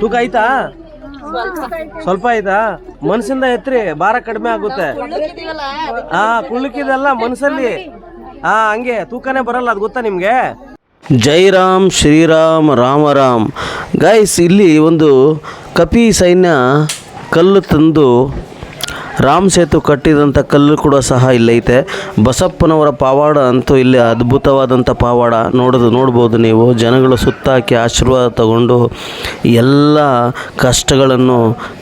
ತೂಕ ಐತಾ ಸ್ವಲ್ಪ ಆಯ್ತಾ? ಮನಸ್ಸಿಂದ ಎತ್ರಿ, ಭಾರ ಕಡಿಮೆ ಆಗುತ್ತೆ. ಹಾ ಕುಳ್ಳಕ್ಕಿದೆಲ್ಲ ಮನಸ್ಸಲ್ಲಿ. ಹಾ ಹಂಗೆ, ತೂಕನೇ ಬರಲ್ಲ, ಅದು ಗೊತ್ತಾ ನಿಮ್ಗೆ? ಜೈ ರಾಮ್ ಶ್ರೀರಾಮ್ ರಾಮ, ರಾಮ್ ಗೈಸ್ ಇಲ್ಲಿ ಒಂದು ಕಪಿ ಸೈನ್ಯ ಕಲ್ಲು ತಂದು ರಾಮ್ ಸೇತು ಕಟ್ಟಿದಂಥ ಕಲ್ಲು ಕೂಡ ಸಹ ಇಲ್ಲೈತೆ ಬಸಪ್ಪನವರ ಪಾವಾಡ ಅಂತೂ ಇಲ್ಲಿ ಅದ್ಭುತವಾದಂಥ ಪಾವಾಡ ನೋಡೋದು ನೋಡ್ಬೋದು ನೀವು. ಜನಗಳು ಸುತ್ತಾಕಿ ಆಶೀರ್ವಾದ ತಗೊಂಡು ಎಲ್ಲ ಕಷ್ಟಗಳನ್ನು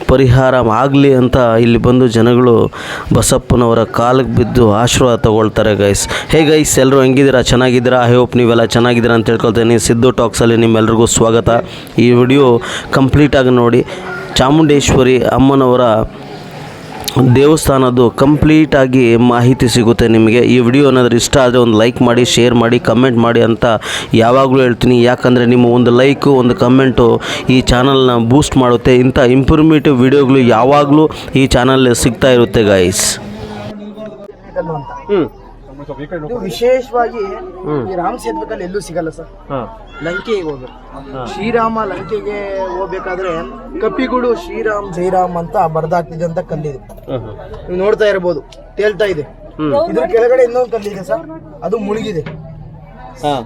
ಪರಿಹಾರ ಆಗಲಿ ಅಂತ ಇಲ್ಲಿ ಬಂದು ಜನಗಳು ಬಸಪ್ಪನವರ ಕಾಲಿಗೆ ಬಿದ್ದು ಆಶೀರ್ವಾದ ತಗೊಳ್ತಾರೆ ಗೈಸ್ ಹೇ ಗೈಸ್ ಎಲ್ಲರೂ ಹೆಂಗಿದ್ದೀರಾ? ಚೆನ್ನಾಗಿದ್ದೀರಾ? ಐ ಹೋಪ್ ನೀವೆಲ್ಲ ಚೆನ್ನಾಗಿದ್ದೀರಾ ಅಂತ ತಿಳ್ಕೊಳ್ತೀನಿ ಸಿದ್ದು ಟಾಕ್ಸಲ್ಲಿ ನಿಮ್ಮೆಲ್ರಿಗೂ ಸ್ವಾಗತ. ಈ ವಿಡಿಯೋ ಕಂಪ್ಲೀಟಾಗಿ ನೋಡಿ. ಚಾಮುಂಡೇಶ್ವರಿ ಅಮ್ಮನವರ ದೇವಸ್ಥಾನದ್ದು ಕಂಪ್ಲೀಟಾಗಿ ಮಾಹಿತಿ ಸಿಗುತ್ತೆ ನಿಮಗೆ. ಈ ವಿಡಿಯೋ ಏನಾದರೂ ಇಷ್ಟ ಆದರೆ ಒಂದು ಲೈಕ್ ಮಾಡಿ, ಶೇರ್ ಮಾಡಿ, ಕಮೆಂಟ್ ಮಾಡಿ ಅಂತ ಯಾವಾಗಲೂ ಹೇಳ್ತೀನಿ. ಯಾಕಂದರೆ ನಿಮ್ಮ ಒಂದು ಲೈಕು, ಒಂದು ಕಮೆಂಟು ಈ ಚಾನಲ್ನ ಬೂಸ್ಟ್ ಮಾಡುತ್ತೆ. ಇಂಥ ಇಂಪ್ರೂಮೇಟಿವ್ ವಿಡಿಯೋಗಳು ಯಾವಾಗಲೂ ಈ ಚಾನಲ್ ಸಿಗ್ತಾ ಇರುತ್ತೆ ಗಾಯ್ಸ್ ಹ್ಞೂ ಇದು ವಿಶೇಷವಾಗಿ ಈ ರಾಮ ಸೇತುವೆಕಲ್ಲಿ ಎಲ್ಲೂ ಸಿಗಲ್ಲ ಸರ್. ಹಾಂ. ಲಂಕೆಗೆ ಹೋಗ್ಬೇಕು. ಶ್ರೀರಾಮ ಲಂಕೆಗೆ ಹೋಗ್ಬೇಕಾದ್ರೆ ಕಪಿಗಳು ಶ್ರೀರಾಮ್ ಜೈರಾಮ್ ಅಂತ ಬರ್ದಾಗ್ತಿದೆ ಅಂತ ಕಲ್ಲಿದೆ. ನೀವು ನೋಡ್ತಾ ಇರ್ಬೋದು. ತೇಲ್ತಾ ಇದೆ. ಇದ್ರ ಕೆಳಗಡೆ ಇನ್ನೊಂದು ಕಲ್ಲಿದೆ ಸರ್. ಅದು ಮುಳುಗಿದೆ. ಹಾಂ.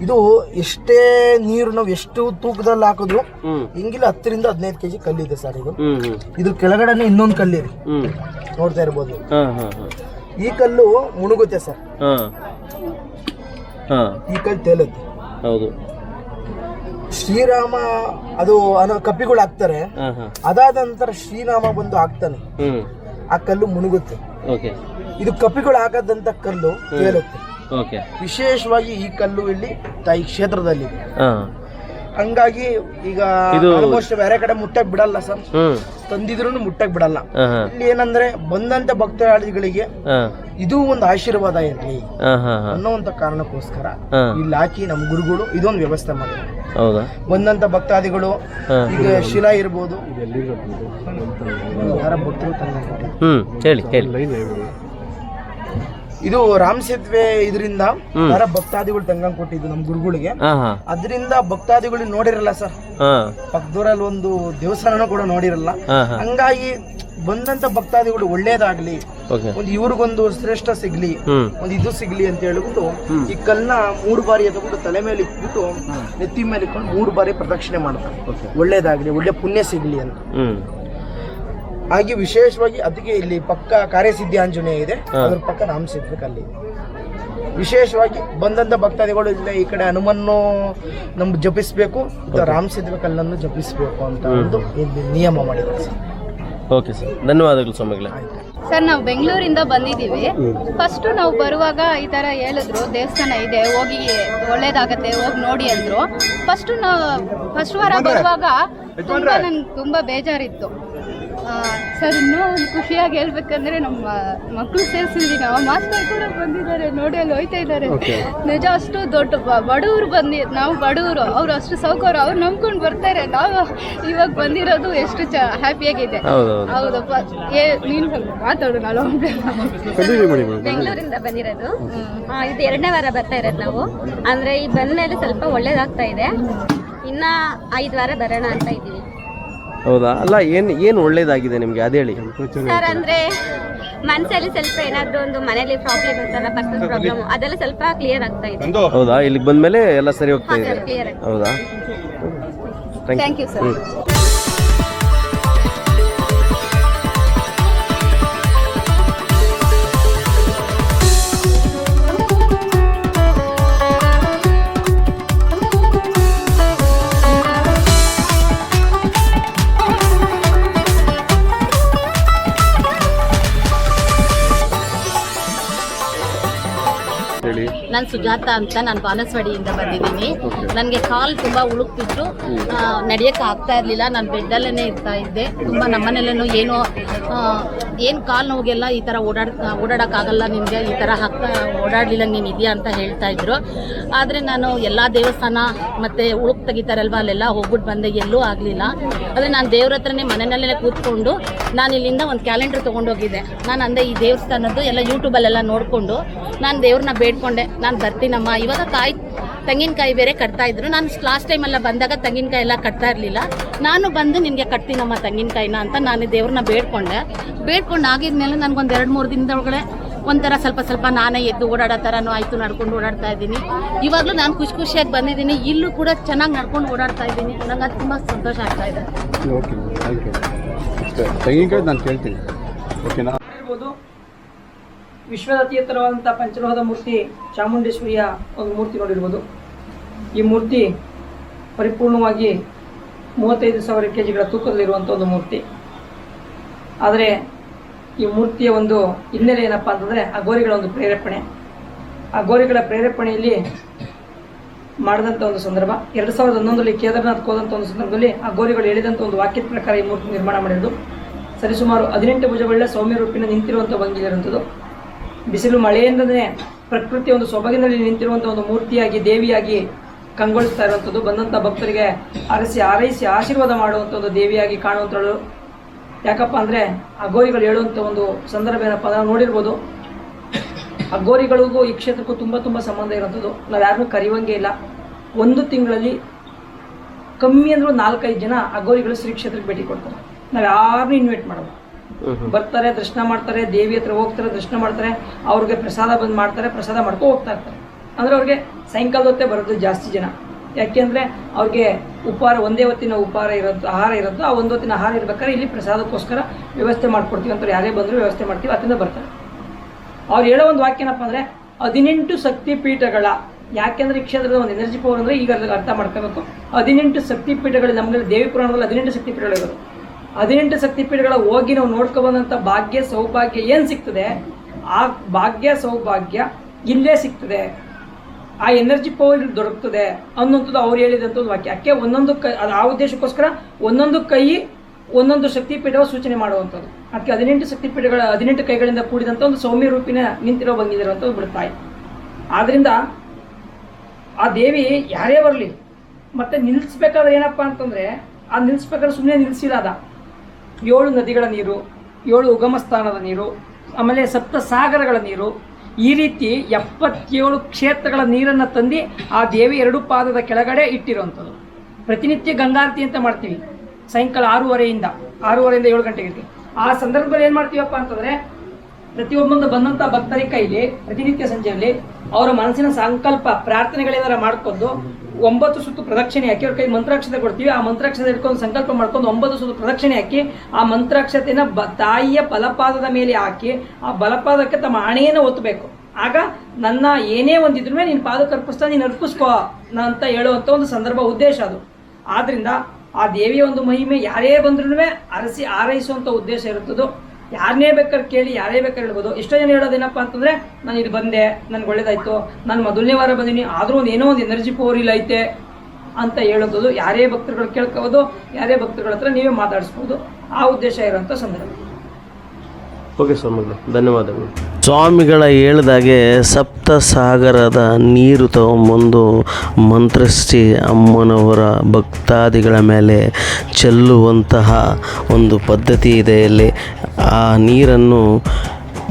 ಇದು ಎಷ್ಟೇ ನೀರು ನಾವು ಎಷ್ಟು ತೂಕದಲ್ಲಿ ಹಾಕಿದ್ರು ಹಿಂಗಿಲ್ಲ ಹತ್ತರಿಂದ ಹದಿನೈದು ಕೆಜಿ ಕಲ್ಲಿದೆ ಸರ್ ಇದು. ಇದ್ರ ಕೆಳಗಡೆನೆ ಇನ್ನೊಂದು ಕಲ್ಲಿದೆ. ನೋಡ್ತಾ ಇರ್ಬೋದು. ನೀವು. ಹಾಂ ಹಾಂ ಹಾಂ. ಈ ಕಲ್ಲು ಮುಣುಗುತ್ತೆ ಸರ್. ಹಾ. ಹಾಂ. ಈ ಕಲ್ಲು ತೇಲುತ್ತೆ ಹೌದು. ಶ್ರೀರಾಮ ಅದು ಅನ್ನೋ ಕಪ್ಪಿಗಳು ಹಾಕ್ತಾರೆ. ಹಾಂ ಹಾಂ. ಅದಾದ ನಂತರ ಶ್ರೀರಾಮ ಬಂದು ಹಾಕ್ತಾನೆ. ಹ್ಮ್. ಆ ಕಲ್ಲು ಮುಣುಗುತ್ತೆ. ಓಕೆ. ಇದು ಕಪ್ಪಿಗಳು ಹಾಕದಂತ ಕಲ್ಲು ತೇಲುತ್ತೆ. ಓಕೆ. ವಿಶೇಷವಾಗಿ ಈ ಕಲ್ಲು ಇಲ್ಲಿ ತಾಯಿ ಕ್ಷೇತ್ರದಲ್ಲಿ ಹಾಂ. ಹಂಗಾಗಿ ಈಗ ಇದು- ಆಲ್ಮೋಸ್ಟ್ ಬೇರೆ ಕಡೆ ಮುಟ್ಟಕ್ ಬಿಡಲ್ಲ ಸರ್. ತಂದಿದ್ರು ಮುಟ್ಟಕ್ ಬಿಡಲ್ಲ. ಇಲ್ಲಿ ಏನಂದ್ರೆ ಬಂದಂತ ಭಕ್ತಾದಿಗಳಿಗೆ ಇದು ಒಂದು ಆಶೀರ್ವಾದ ಇರಲಿ ಅನ್ನೋಂತ ಕಾರಣಕ್ಕೋಸ್ಕರ ಇಲ್ಲಿ ಹಾಕಿ ನಮ್ಮ ಗುರುಗಳು ಇದೊಂದು ವ್ಯವಸ್ಥೆ ಮಾಡಿದ್ದಾರೆ ಹೌದಾ? ಬಂದಂತ ಭಕ್ತಾದಿಗಳು ಈಗ ಶಿಲಾ ಇರ್ಬೋದು. ಯಾರ ಭಕ್ತರು ತಂದ ಹ್ಞೂ ಹೇಳಿ ಹೇಳಿ. ಇದು ರಾಮ್ ಸೇತುವೆ ಇದರಿಂದ. ಯಾರ ಭಕ್ತಾದಿಗಳು ತಂಗಂಗ್ ಕೊಟ್ಟಿದ್ದು ನಮ್ಮ ಗುರುಗಳಿಗೆ. ಅದರಿಂದ ಭಕ್ತಾದಿಗಳು ನೋಡಿರಲ್ಲ ಸರ್. ಪಕ್ಕದೂರಲ್ಲಿ ಒಂದು ದೇವಸ್ಥಾನ ಕೂಡ ನೋಡಿರಲ್ಲ. ಹಂಗಾಗಿ ಬಂದಂತ ಭಕ್ತಾದಿಗಳು ಒಳ್ಳೇದಾಗ್ಲಿ ಒಂದು ಇವ್ರಿಗೊಂದು ಶ್ರೇಷ್ಠ ಸಿಗ್ಲಿ ಒಂದು ಇದು ಸಿಗ್ಲಿ ಅಂತ ಹೇಳ್ಬಿಟ್ಟು ಈ ಕಲ್ನ ಮೂರು ಬಾರಿ ಎತ್ಬಿಟ್ಟು ತಲೆ ಮೇಲೆ ಇಟ್ಬಿಟ್ಟು ನೆತ್ತಿ ಮೇಲೆ ಇಟ್ಕೊಂಡು ಮೂರು ಬಾರಿ ಪ್ರದಕ್ಷಿಣೆ ಮಾಡ್ತಾರೆ. ಒಳ್ಳೇದಾಗ್ಲಿ ಒಳ್ಳೆ ಪುಣ್ಯ ಸಿಗ್ಲಿ ಅಂತ. ಹಾಗೆ ವಿಶೇಷವಾಗಿ ಅದಕ್ಕೆ ಇಲ್ಲಿ ಪಕ್ಕ ಕಾರ್ಯಸಿದ್ಧಿ ಆಂಜನೇಯ ಇದೆ. ಅದ್ರ ಪಕ್ಕ ರಾಮ ಕಲ್ಲಿ ವಿಶೇಷವಾಗಿ ಬಂದಂತ ಭಕ್ತಾದಿಗಳು ಇಲ್ಲ ಈ ಕಡೆ ಹನುಮನ್ನು ನಮ್ಗೆ ಜಪಿಸಬೇಕು ರಾಮ ಸೇತುವೆ ಕಲ್ಲನ್ನು ಜಪಿಸ್ಬೇಕು ಅಂತ ಒಂದು ಇಲ್ಲಿ ನಿಯಮ ಮಾಡಿದ್ದಾರೆ ಸರ್. ಓಕೆ ಸರ್ ಧನ್ಯವಾದಗಳು ಸ್ವಾಮಿಗಳೇ. ಸರ್ ನಾವು ಬೆಂಗಳೂರಿಂದ ಬಂದಿದ್ದೀವಿ. ಫಸ್ಟು ನಾವು ಬರುವಾಗ ಈ ಥರ ಹೇಳಿದ್ರು ದೇವಸ್ಥಾನ ಇದೆ ಹೋಗಿ ಒಳ್ಳೇದಾಗತ್ತೆ ಹೋಗಿ ನೋಡಿ ಅಂದರು. ಫಸ್ಟು ನಾವು ಫಸ್ಟ್ ವಾರ ಬರುವಾಗ ತುಂಬ ನನ್ಗೆ ತುಂಬ ಬೇಜಾರಿತ್ತು. ಸರ್ ಇನ್ನೂ ಒಂದು ಖುಷಿಯಾಗಿ ಹೇಳ್ಬೇಕಂದ್ರೆ ನಮ್ಮ ಮಕ್ಕಳು ಸೇರಿಸಿದ್ವಿ ನಾವು ಮಾಸ್ಟರ್ ಕೂಡ ಬಂದಿದ್ದಾರೆ ನೋಡಿ ಅಲ್ಲಿ ಹೋಯ್ತಾ ಇದ್ದಾರೆ. ನಿಜ ಅಷ್ಟು ದೊಡ್ಡ ಬಡವರು ಬಂದಿ ನಾವು ಬಡವರು ಅವ್ರು ಅಷ್ಟು ಸೌಕರ್ಯ ಅವ್ರು ನಂಬ್ಕೊಂಡು ಬರ್ತಾರೆ ನಾವು ಇವಾಗ ಬಂದಿರೋದು ಎಷ್ಟು ಚ ಹ್ಯಾಪಿಯಾಗಿದೆ. ಹೌದಪ್ಪ. ಏ ನೀನು ಮಾತಾಡು ನಾನು ಬೆಂಗಳೂರಿಂದ ಬಂದಿರೋದು. ಆ, ಇದು ಎರಡನೇ ವಾರ ಬರ್ತಾ ಇರೋದು ನಾವು. ಅಂದ್ರೆ ಈ ಬಂದ ಮೇಲೆ ಸ್ವಲ್ಪ ಒಳ್ಳೇದಾಗ್ತಾ ಇದೆ. ಇನ್ನ ಐದು ವಾರ ಬರೋಣ ಅಂತ ಇದ್ದೀವಿ. ಹೌದಾ? ಅಲ್ಲ ಏನು ಏನು ಒಳ್ಳೇದಾಗಿದೆ ನಿಮಗೆ? ಅದೇ ಹೇಳಿ. ಸರ್ ಅಂದ್ರೆ ಮನಸ್ಸಲ್ಲಿ ಸ್ವಲ್ಪ ಏನಾದ್ರೂ ಒಂದು ಮನೇಲಿ ಪ್ರಾಬ್ಲಮ್ ಇರ್ತಾರ ಪರ್ಸನಲ್ ಪ್ರಾಬ್ಲಮ್ ಅದೆಲ್ಲ ಸ್ವಲ್ಪ ಕ್ಲಿಯರ್ ಆಗ್ತಾ ಇದೆ. ಹೌದಾ? ಇಲ್ಲಿಗೆ ಬಂದಮೇಲೆ ಎಲ್ಲ ಸರಿ ಹೋಗ್ತಾ ಇದೆ. ಕ್ಲಿಯರ್ ಹೌದಾ? ಥ್ಯಾಂಕ್ ಯು ಸರ್ ನಾನು ಸುಜಾತ ಅಂತ ನಾನು ಬಾನಸವಾಡಿಯಿಂದ ಬಂದಿದ್ದೀನಿ. ನನಗೆ ಕಾಲು ತುಂಬ ಉಳುಕ್ತಿತ್ತು. ನಡೆಯೋಕ್ಕೆ ಆಗ್ತಾ ಇರಲಿಲ್ಲ. ನಾನು ಬೆಡ್ಡಲ್ಲೇ ಇರ್ತಾ ಇದ್ದೆ. ತುಂಬ ನಮ್ಮನೇಲೂ ಏನೋ ಏನು ಕಾಲು ನೋವಿಗೆಲ್ಲ ಈ ಥರ ಓಡಾಡ್ ಓಡಾಡೋಕ್ಕಾಗಲ್ಲ ನಿಮಗೆ. ಈ ಥರ ಹಾಕ್ತಾ ಓಡಾಡಲಿಲ್ಲ ನೀನು ಇದೆಯಾ ಅಂತ ಹೇಳ್ತಾ ಇದ್ರು. ಆದರೆ ನಾನು ಎಲ್ಲ ದೇವಸ್ಥಾನ ಮತ್ತು ಉಳುಕ್ ತೆಗಿತಾರಲ್ವ ಅಲ್ಲೆಲ್ಲ ಹೋಗ್ಬಿಟ್ಟು ಬಂದೆ. ಎಲ್ಲೂ ಆಗಲಿಲ್ಲ. ಆದರೆ ನಾನು ದೇವ್ರ ಹತ್ರನೇ ಮನೆಯಲ್ಲೇ ಕೂತ್ಕೊಂಡು ನಾನು ಇಲ್ಲಿಂದ ಒಂದು ಕ್ಯಾಲೆಂಡರ್ ತೊಗೊಂಡೋಗಿದ್ದೆ. ನಾನು ಅಂದೆ ಈ ದೇವಸ್ಥಾನದ್ದು ಎಲ್ಲ ಯೂಟ್ಯೂಬಲ್ಲೆಲ್ಲ ನೋಡಿಕೊಂಡು ನಾನು ದೇವ್ರನ್ನ ಬೇಡ್ಕೊಂಡೆ. ನಾನು ಬರ್ತೀನಮ್ಮ. ಇವಾಗ ಕಾಯಿ ತೆಂಗಿನಕಾಯಿ ಬೇರೆ ಕಟ್ತಾ ಇದ್ರು. ನಾನು ಲಾಸ್ಟ್ ಟೈಮ್ ಎಲ್ಲ ಬಂದಾಗ ತೆಂಗಿನಕಾಯಿ ಎಲ್ಲ ಕಟ್ತಾ ಇರಲಿಲ್ಲ. ನಾನು ಬಂದು ನಿನಗೆ ಕಟ್ತೀನಮ್ಮ ತೆಂಗಿನಕಾಯಿನ ಅಂತ ನಾನು ದೇವ್ರನ್ನ ಬೇಡ್ಕೊಂಡೆ. ಬೇಡ್ಕೊಂಡು ಆಗಿದ್ಮೇಲೆ ನನಗೊಂದು ಎರಡು ಮೂರು ದಿನದೊಳಗಡೆ ಒಂಥರ ಸ್ವಲ್ಪ ಸ್ವಲ್ಪ ನಾನೇ ಎದ್ದು ಓಡಾಡೋ ಥರನೂ ಆಯಿತು ನಡ್ಕೊಂಡು ಓಡಾಡ್ತಾ ಇದ್ದೀನಿ. ಇವಾಗಲೂ ನಾನು ಖುಷಿ ಖುಷಿಯಾಗಿ ಬಂದಿದ್ದೀನಿ. ಇಲ್ಲೂ ಕೂಡ ಚೆನ್ನಾಗಿ ನಡ್ಕೊಂಡು ಓಡಾಡ್ತಾ ಇದ್ದೀನಿ. ನನಗೆ ಅದು ತುಂಬ ಸಂತೋಷ ಆಗ್ತಾ ಇದೆ. ಓಕೆ ಥ್ಯಾಂಕ್ ಯು ತೆಂಗಿನಕಾಯಿ ನಾನು ಕೇಳ್ತೀನಿ. ಓಕೆನಾ ಇರ್ಬೋದು ಅತಿ ಎತ್ತರವಾದಂಥ ಪಂಚಲೋಹದ ಮೂರ್ತಿ ಚಾಮುಂಡೇಶ್ವರಿಯ ಒಂದು ಮೂರ್ತಿ ನೋಡಿರ್ಬೋದು. ಈ ಮೂರ್ತಿ ಪರಿಪೂರ್ಣವಾಗಿ ಮೂವತ್ತೈದು ಸಾವಿರ ಕೆ ಜಿಗಳ ತೂಕದಲ್ಲಿರುವಂಥ ಒಂದು ಮೂರ್ತಿ. ಆದರೆ ಈ ಮೂರ್ತಿಯ ಒಂದು ಹಿನ್ನೆಲೆ ಏನಪ್ಪ ಅಂತಂದರೆ ಗೋರಿಗಳ ಒಂದು ಪ್ರೇರೇಪಣೆ. ಗೋರಿಗಳ ಪ್ರೇರೇಪಣೆಯಲ್ಲಿ ಮಾಡಿದಂಥ ಒಂದು ಸಂದರ್ಭ, ಎರಡು ಸಾವಿರದ ಹನ್ನೊಂದರಲ್ಲಿ ಕೇದಾರ್ನಾಥ್ ಹೋದಂಥ ಒಂದು ಸಂದರ್ಭದಲ್ಲಿ ಆ ಗೋರಿಗಳು ಹೇಳಿದಂಥ ಒಂದು ವಾಕ್ಯದ ಪ್ರಕಾರ ಈ ಮೂರ್ತಿ ನಿರ್ಮಾಣ ಮಾಡಿರೋದು. ಸರಿಸುಮಾರು ಹದಿನೆಂಟು ಭುಜಗಳ ಸೌಮ್ಯ ರೂಪಿನ ನಿಂತಿರುವಂಥ ಭಂಗಿಲಿರುವಂಥದ್ದು ಬಿಸಿಲು ಮಳೆಯಿಂದನೆ ಪ್ರಕೃತಿಯ ಒಂದು ಸೊಬಗಿನಲ್ಲಿ ನಿಂತಿರುವಂಥ ಒಂದು ಮೂರ್ತಿಯಾಗಿ, ದೇವಿಯಾಗಿ ಕಂಗೊಳಿಸ್ತಾ ಇರುವಂಥದ್ದು. ಬಂದಂಥ ಭಕ್ತರಿಗೆ ಅರಸಿ, ಆರೈಸಿ, ಆಶೀರ್ವಾದ ಮಾಡುವಂಥ ಒಂದು ದೇವಿಯಾಗಿ ಕಾಣುವಂಥಳು ಯಾಕಪ್ಪ ಅಂದರೆ ಅಗೋರಿಗಳು ಹೇಳುವಂಥ ಒಂದು ಸಂದರ್ಭ ಏನಪ್ಪ ನಾವು ನೋಡಿರ್ಬೋದು. ಅಗೋರಿಗಳಿಗೂ ಈ ಕ್ಷೇತ್ರಕ್ಕೂ ತುಂಬ ತುಂಬ ಸಂಬಂಧ ಇರೋಂಥದ್ದು ನಾವು ಯಾರನ್ನೂ ಕರೆಯುವಂಗೆ ಇಲ್ಲ. ಒಂದು ತಿಂಗಳಲ್ಲಿ ಕಮ್ಮಿ ಅಂದರೂ ನಾಲ್ಕೈದು ಜನ ಅಗೋರಿಗಳು ಶ್ರೀ ಕ್ಷೇತ್ರಕ್ಕೆ ಭೇಟಿ ಕೊಡ್ತಾರೆ. ನಾವು ಯಾರನ್ನೂ ಇನ್ವೈಟ್ ಮಾಡೋದು ಬರ್ತಾರೆ, ದರ್ಶನ ಮಾಡ್ತಾರೆ, ದೇವಿ ಹತ್ರ ಹೋಗ್ತಾರೆ, ದರ್ಶನ ಮಾಡ್ತಾರೆ, ಅವ್ರಿಗೆ ಪ್ರಸಾದ ಬಂದ್ ಮಾಡ್ತಾರೆ, ಪ್ರಸಾದ ಮಾಡ್ಕೊ ಹೋಗ್ತಾ ಇರ್ತಾರೆ. ಅಂದ್ರೆ ಅವ್ರಿಗೆ ಸಾಯಂಕಾಲದ ಹೊತ್ತೇ ಬರೋದು ಜಾಸ್ತಿ ಜನ. ಯಾಕೆಂದ್ರೆ ಅವ್ರಿಗೆ ಉಪಹಾರ, ಒಂದೇ ಹೊತ್ತಿನ ಉಪಹಾರ ಇರೋದು, ಆಹಾರ ಇರೋದು, ಆ ಒಂದು ಹೊತ್ತಿನ ಆಹಾರ ಇರ್ಬೇಕಾದ್ರೆ ಇಲ್ಲಿ ಪ್ರಸಾದಕ್ಕೋಸ್ಕರ ವ್ಯವಸ್ಥೆ ಮಾಡ್ಕೊಡ್ತೀವಿ ಅಂತ ಯಾರೇ ಬಂದರೂ ವ್ಯವಸ್ಥೆ ಮಾಡ್ತೀವಿ ಅದರಿಂದ ಬರ್ತಾರೆ. ಅವ್ರು ಹೇಳೋ ಒಂದು ವಾಕ್ಯ ಏನಪ್ಪ ಅಂದರೆ, ಹದಿನೆಂಟು ಶಕ್ತಿ ಪೀಠಗಳ ಯಾಕೆಂದ್ರೆ ಈ ಕ್ಷೇತ್ರದ ಒಂದು ಎನರ್ಜಿ ಪವರ್ ಅಂದರೆ ಈಗ ಅರ್ಥ ಮಾಡ್ಕೋಬೇಕು. ಹದಿನೆಂಟು ಶಕ್ತಿ ಪೀಠಗಳು ನಮಗೆ ದೇವಿ ಪುರಾಣದಲ್ಲಿ ಹದಿನೆಂಟು ಶಕ್ತಿ ಪೀಠಗಳಿರೋದು ಹದಿನೆಂಟು ಶಕ್ತಿಪೀಠಗಳ ಹೋಗಿ ನಾವು ನೋಡ್ಕೊಬಂದಂಥ ಭಾಗ್ಯ, ಸೌಭಾಗ್ಯ ಏನು ಸಿಗ್ತದೆ? ಆ ಭಾಗ್ಯ, ಸೌಭಾಗ್ಯ ಇಲ್ಲೇ ಸಿಗ್ತದೆ. ಆ ಎನರ್ಜಿ ಪವರ್ ದೊರಕ್ತದೆ ಅನ್ನೋಂಥದ್ದು ಅವ್ರು ಹೇಳಿದಂಥ ಒಂದು ವಾಕ್ಯ. ಯಾಕೆ? ಒಂದೊಂದು ಕೈ ಅದು ಆ ಉದ್ದೇಶಕ್ಕೋಸ್ಕರ ಒಂದೊಂದು ಕೈ, ಒಂದೊಂದು ಶಕ್ತಿಪೀಠವ ಸೂಚನೆ ಮಾಡುವಂಥದ್ದು. ಅದಕ್ಕೆ ಹದಿನೆಂಟು ಶಕ್ತಿಪೀಠಗಳ, ಹದಿನೆಂಟು ಕೈಗಳಿಂದ ಕೂಡಿದಂಥ ಒಂದು ಸೌಮ್ಯ ರೂಪಿನ ನಿಂತಿರೋ ಬಂದಿದ್ದಾರೆ ಅಂತ ಬಿಡ್ತಾಯಿ ಆದ್ರಿಂದ ಆ ದೇವಿ ಯಾರೇ ಬರಲಿ, ಮತ್ತೆ ನಿಲ್ಲಿಸ್ಬೇಕಾದ್ರೆ ಏನಪ್ಪ ಅಂತಂದ್ರೆ, ಆ ನಿಲ್ಲಿಸ್ಬೇಕಾದ್ರೆ ಸುಮ್ಮನೆ ನಿಲ್ಲಿಸಿಲ್ಲ ಅದ. ಏಳು ನದಿಗಳ ನೀರು, ಏಳು ಉಗಮ ಸ್ಥಾನದ ನೀರು, ಆಮೇಲೆ ಸಪ್ತ ಸಾಗರಗಳ ನೀರು. ಈ ರೀತಿ ಎಪ್ಪತ್ತೇಳು ಕ್ಷೇತ್ರಗಳ ನೀರನ್ನು ತಂದು ಆ ದೇವಿ ಎರಡು ಪಾದದ ಕೆಳಗಡೆ ಇಟ್ಟಿರುವಂಥದ್ದು. ಪ್ರತಿನಿತ್ಯ ಗಂಗಾರತಿ ಅಂತ ಮಾಡ್ತೀವಿ. ಸಾಯಂಕಾಲ ಆರೂವರೆಯಿಂದ ಆರೂವರೆಯಿಂದ ಏಳು ಗಂಟೆಗೆ ಆ ಸಂದರ್ಭದಲ್ಲಿ ಏನು ಮಾಡ್ತೀವಪ್ಪ ಅಂತಂದರೆ, ಪ್ರತಿಯೊಬ್ಬೊಂದು ಬಂದಂಥ ಭಕ್ತರ ಕೈಲಿ, ಪ್ರತಿನಿತ್ಯ ಸಂಜೆಯಲ್ಲಿ ಅವರ ಮನಸ್ಸಿನ ಸಂಕಲ್ಪ, ಪ್ರಾರ್ಥನೆಗಳೇನಾರ ಮಾಡ್ಕೊಂಡು ಒಂಬತ್ತು ಸುತ್ತು ಪ್ರದಕ್ಷಿಣೆ ಹಾಕಿ ಅವ್ರ ಕೈ ಮಂತ್ರಾಕ್ಷತೆ ಕೊಡ್ತೀವಿ. ಆ ಮಂತ್ರಾಕ್ಷತೆ ಇಟ್ಕೊಂಡು ಸಂಕಲ್ಪ ಮಾಡ್ಕೊಂಡು ಒಂಬತ್ತು ಸುತ್ತು ಪ್ರದಕ್ಷಿಣೆ ಹಾಕಿ ಆ ಮಂತ್ರಾಕ್ಷತೆನ ಬ ತಾಯಿಯ ಬಲಪಾದದ ಮೇಲೆ ಹಾಕಿ ಆ ಬಲಪಾದಕ್ಕೆ ತಮ್ಮ ಹಣೆಯನ್ನು ಒತ್ತಬೇಕು. ಆಗ ನನ್ನ ಏನೇ ಒಂದಿದ್ರು ನೀನು ಪಾದ ಅರ್ಪಿಸ್ತಾ ನೀನು ಅರ್ಪಿಸ್ಕೋ ನ ಅಂತ ಹೇಳುವಂಥ ಒಂದು ಸಂದರ್ಭ ಉದ್ದೇಶ ಅದು. ಆದ್ದರಿಂದ ಆ ದೇವಿಯ ಒಂದು ಮಹಿಮೆ ಯಾರೇ ಬಂದ್ರೂ ಅರಸಿ ಆರೈಸುವಂಥ ಉದ್ದೇಶ ಇರುತ್ತದೋ ಯಾರನ್ನೇ ಬೇಕಾದ್ರೆ ಕೇಳಿ, ಯಾರೇ ಬೇಕಾದ್ರೆ ಹೇಳ್ಬೋದು. ಎಷ್ಟೋ ಜನ ಹೇಳೋದೇನಪ್ಪ ಅಂತಂದ್ರೆ, ನಾನು ಇದು ಬಂದೆ, ನನಗೆ ಒಳ್ಳೇದಾಯ್ತು, ನಾನು ಮೊದಲನೇ ವಾರ ಬಂದೀನಿ, ಆದರೂ ಒಂದು ಏನೋ ಒಂದು ಎನರ್ಜಿ ಪವರ್ ಇಲ್ಲ ಐತೆ ಅಂತ ಹೇಳೋದು ಯಾರೇ ಭಕ್ತರುಗಳು ಕೇಳ್ಕೋಬೋದು, ಯಾರೇ ಭಕ್ತರುಗಳ ಹತ್ರ ನೀವೇ ಮಾತಾಡಿಸ್ಬೋದು. ಆ ಉದ್ದೇಶ ಇರೋಂಥ ಸಂದರ್ಭ. ಓಕೆ ಸ್ವಾಮಿಗಳು ಧನ್ಯವಾದಗಳು. ಸ್ವಾಮಿಗಳ ಹೇಳ್ದಾಗೆ ಸಪ್ತ ಸಾಗರದ ನೀರು ತಗೊಂಬಂದು ಮಂತ್ರಶ್ರೀ ಅಮ್ಮನವರ ಭಕ್ತಾದಿಗಳ ಮೇಲೆ ಚೆಲ್ಲುವಂತಹ ಒಂದು ಪದ್ಧತಿ ಇದೆ ಇಲ್ಲಿ. ಆ ನೀರನ್ನು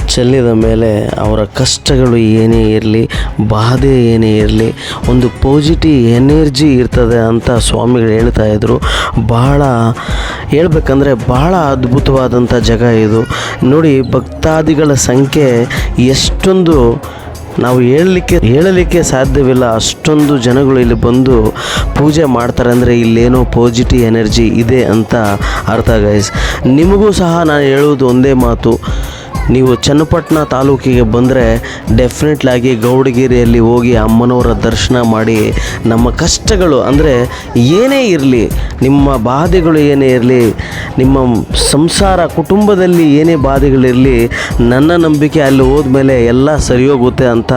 ಚೆಲ್ಲಿದ ಮೇಲೆ ಅವರ ಕಷ್ಟಗಳು ಏನೇ ಇರಲಿ, ಬಾಧೆ ಏನೇ ಇರಲಿ, ಒಂದು ಪಾಸಿಟಿವ್ ಎನರ್ಜಿ ಇರ್ತದೆ ಅಂತ ಸ್ವಾಮಿಗಳು ಹೇಳ್ತಾ ಇದ್ದರು ಬಹಳ ಹೇಳ್ಬೇಕಂದ್ರೆ ಬಹಳ ಅದ್ಭುತವಾದಂಥ ಜಾಗ ಇದು. ನೋಡಿ ಭಕ್ತಾದಿಗಳ ಸಂಖ್ಯೆ ಎಷ್ಟೊಂದು ನಾವು ಹೇಳಲಿಕ್ಕೆ ಹೇಳಲಿಕ್ಕೆ ಸಾಧ್ಯವಿಲ್ಲ. ಅಷ್ಟೊಂದು ಜನಗಳು ಇಲ್ಲಿ ಬಂದು ಪೂಜೆ ಮಾಡ್ತಾರೆ ಅಂದರೆ ಇಲ್ಲೇನೋ ಪಾಸಿಟಿವ್ ಎನರ್ಜಿ ಇದೆ ಅಂತ ಅರ್ಥ ಗೈಸ್ ನಿಮಗೂ ಸಹ ನಾನು ಹೇಳುವುದು ಒಂದೇ ಮಾತು. ನೀವು ಚನ್ನಪಟ್ಟಣ ತಾಲೂಕಿಗೆ ಬಂದರೆ ಡೆಫಿನೆಟ್ಲಾಗಿ ಗೌಡಗಿರಿಯಲ್ಲಿ ಹೋಗಿ ಅಮ್ಮನವರ ದರ್ಶನ ಮಾಡಿ ನಮ್ಮ ಕಷ್ಟಗಳು ಅಂದರೆ ಏನೇ ಇರಲಿ, ನಿಮ್ಮ ಬಾಧೆಗಳು ಏನೇ ಇರಲಿ, ನಿಮ್ಮ ಸಂಸಾರ ಕುಟುಂಬದಲ್ಲಿ ಏನೇ ಬಾಧೆಗಳಿರಲಿ ನನ್ನ ನಂಬಿಕೆ ಅಲ್ಲಿ ಹೋದ್ಮೇಲೆ ಎಲ್ಲ ಸರಿ ಹೋಗುತ್ತೆ ಅಂತ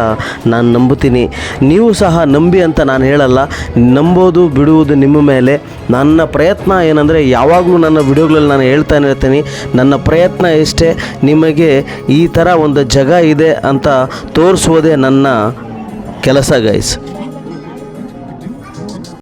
ನಾನು ನಂಬುತ್ತೀನಿ. ನೀವು ಸಹ ನಂಬಿ ಅಂತ ನಾನು ಹೇಳಲ್ಲ, ನಂಬೋದು ಬಿಡುವುದು ನಿಮ್ಮ ಮೇಲೆ. ನನ್ನ ಪ್ರಯತ್ನ ಏನಂದರೆ ಯಾವಾಗಲೂ ನನ್ನ ವಿಡಿಯೋಗಳಲ್ಲಿ ನಾನು ಹೇಳ್ತಾನೆ ಇರ್ತೀನಿ, ನನ್ನ ಪ್ರಯತ್ನ ಇಷ್ಟೇ ನಿಮಗೆ ಈ ಥರ ಒಂದು ಜಾಗ ಇದೆ ಅಂತ ತೋರಿಸೋದೇ ನನ್ನ ಕೆಲಸ ಗೈಸ್